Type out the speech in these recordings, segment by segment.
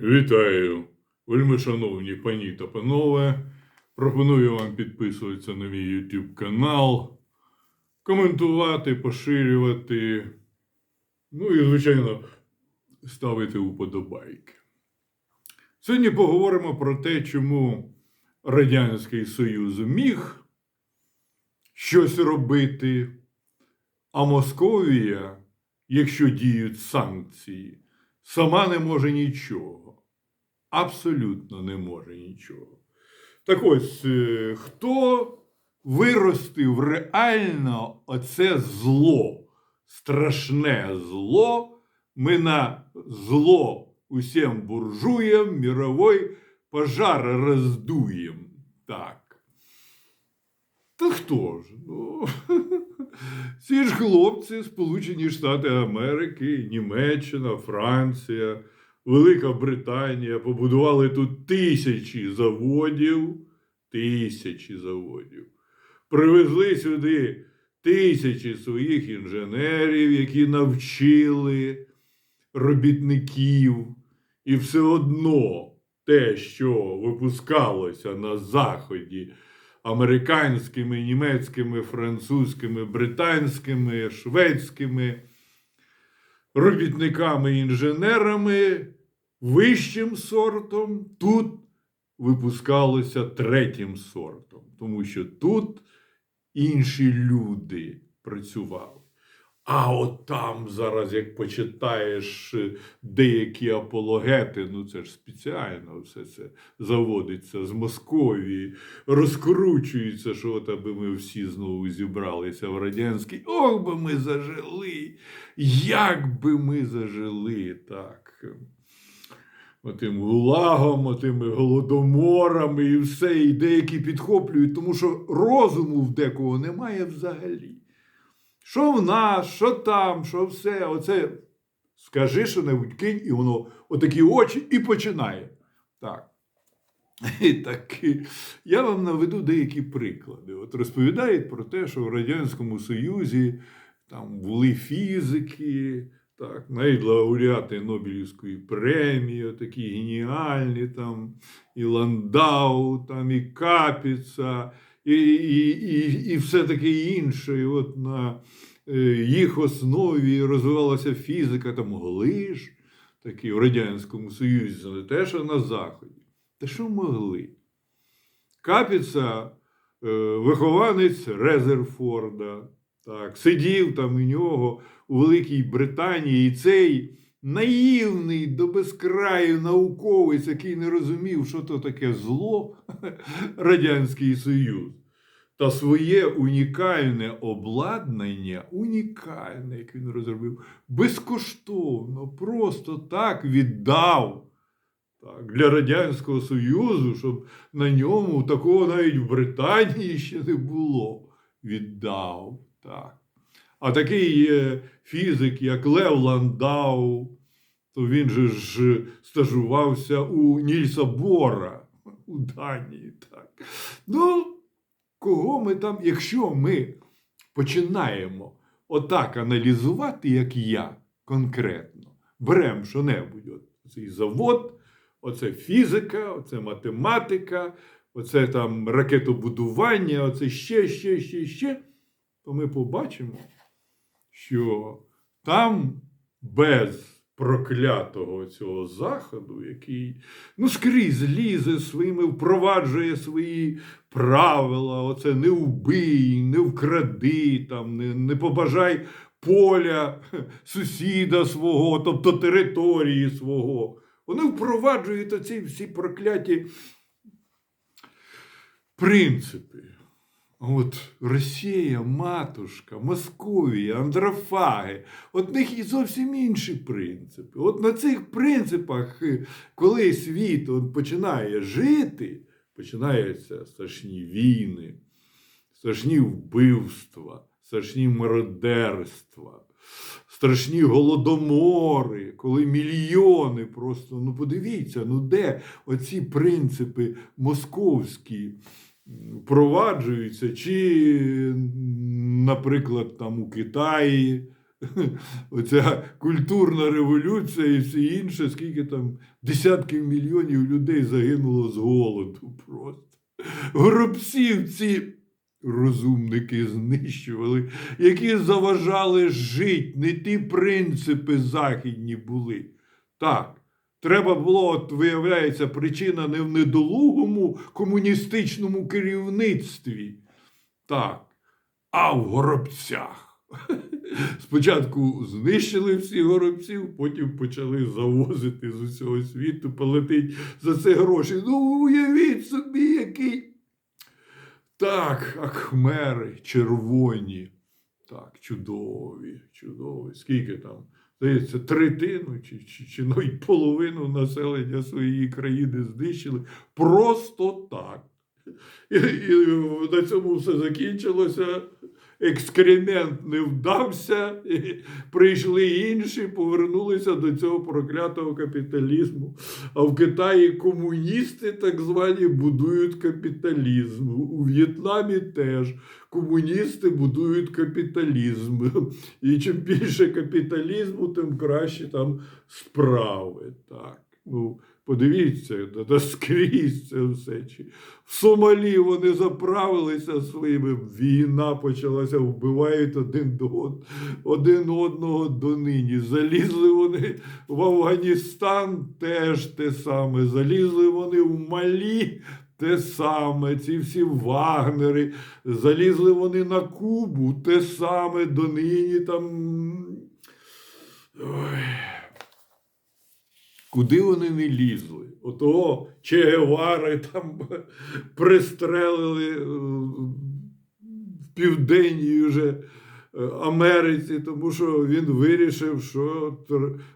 Вітаю, вельми шановні пані та панове. Пропоную вам підписуватися на мій YouTube канал, коментувати, поширювати, ну і, звичайно, ставити уподобайки. Сьогодні поговоримо про те, чому Радянський Союз міг щось робити, а Московія, якщо діють санкції, сама не може нічого. Абсолютно не може нічого. Так ось, е, хто виростив реально оце зло, страшне зло, ми на зло усім буржуям мировой пожар роздуєм. Так. Та хто ж? Ну, ці ж хлопці, Сполучені Штати Америки, Німеччина, Франція, Велика Британія побудували тут тисячі заводів, тисячі заводів. Привезли сюди тисячі своїх інженерів, які навчили робітників, і все одно те, що випускалося на Заході американськими, німецькими, французькими, британськими, шведськими робітниками, інженерами, вищим сортом, тут випускалося третім сортом, тому що тут інші люди працювали. А от там зараз, як почитаєш е, деякі апологети, ну це ж спеціально все це заводиться з Московії, розкручується, що от аби ми всі знову зібралися в радянський. Ох би ми зажили! Як би ми зажили так. Отим гулагом, отими голодоморами і все, і деякі підхоплюють, тому що розуму в декого немає взагалі. Що в нас, що там, що все, оце скажи що-небудь, кинь, і воно отакі очі і починає. Так. І так, я вам наведу деякі приклади. От розповідають про те, що в Радянському Союзі там були фізики, так, навіть лауреати Нобелівської премії, такі геніальні, там, і Ландау, там, і Капіца, і, і, і, і все таке інше. І от на е, їх основі розвивалася фізика, там могли ж такі в Радянському Союзі, не те, що на Заході. Та що могли? Капіца, е, вихованець Резерфорда, так, сидів там у нього у Великій Британії, і цей наївний до безкраю науковець, який не розумів, що то таке зло, Радянський Союз. Та своє унікальне обладнання, унікальне, як він розробив, безкоштовно, просто так віддав так, для Радянського Союзу, щоб на ньому такого навіть в Британії ще не було. Віддав. Так. А такий фізик, як Лев Ландау, то він же ж стажувався у Нільса Бора у Данії. Так. Ну, кого ми там, якщо ми починаємо отак аналізувати, як я конкретно, беремо що-небудь, цей завод, оце фізика, оце математика, оце там ракетобудування, оце ще, ще, ще, ще, то ми побачимо, що там без проклятого цього заходу, який ну, скрізь лізе своїми, впроваджує свої правила, оце не вбий, не вкради, там, не, не побажай поля сусіда свого, тобто території свого. Вони впроваджують оці всі прокляті принципи. От Росія, матушка, Московія, Андрофаги, от в них і зовсім інші принципи. От на цих принципах, е, коли світ от починає жити, починаються страшні війни, страшні вбивства, страшні мародерства, страшні голодомори, коли мільйони просто, ну подивіться, ну де оці принципи московські впроваджуються, чи, наприклад, там у Китаї оця культурна революція і все інше, скільки там десятків мільйонів людей загинуло з голоду просто. Горобців ці розумники знищували, які заважали жити, не ті принципи західні були. Так. Треба було, от виявляється, причина не в недолугому комуністичному керівництві, так, а в горобцях. Спочатку знищили всіх горобців, потім почали завозити з усього світу, платити за це гроші. Ну, уявіть собі, який. Так, ахмери, червоні. Так, чудові, чудові. Скільки там? Здається, третину чи, чи, чи навіть половину населення своєї країни знищили просто так. І, і на цьому все закінчилося. Екскремент не вдався, і прийшли інші, повернулися до цього проклятого капіталізму. А в Китаї комуністи, так звані, будують капіталізм. У В'єтнамі теж комуністи будують капіталізм. І чим більше капіталізму, тим краще там справи. Так. Ну, подивіться, да, скрізь це все. В Сомалі вони заправилися своїми, війна почалася, вбивають один, до, один одного донині. Залізли вони в Афганістан теж те саме. Залізли вони в Малі. Те саме, ці всі вагнери, залізли вони на Кубу, те саме донині там. Ой. Куди вони не лізли? Отого Че Гевари там пристрелили е, в південній вже е, Америці, тому що він вирішив, що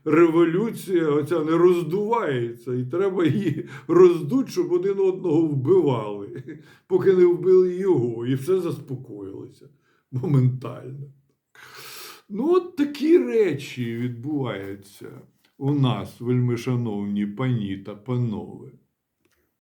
революція оця не роздувається, і треба її роздуть, щоб один одного вбивали, поки не вбили його, і все заспокоїлося моментально. Ну, от такі речі відбуваються у нас, вельмишановні пані та панове.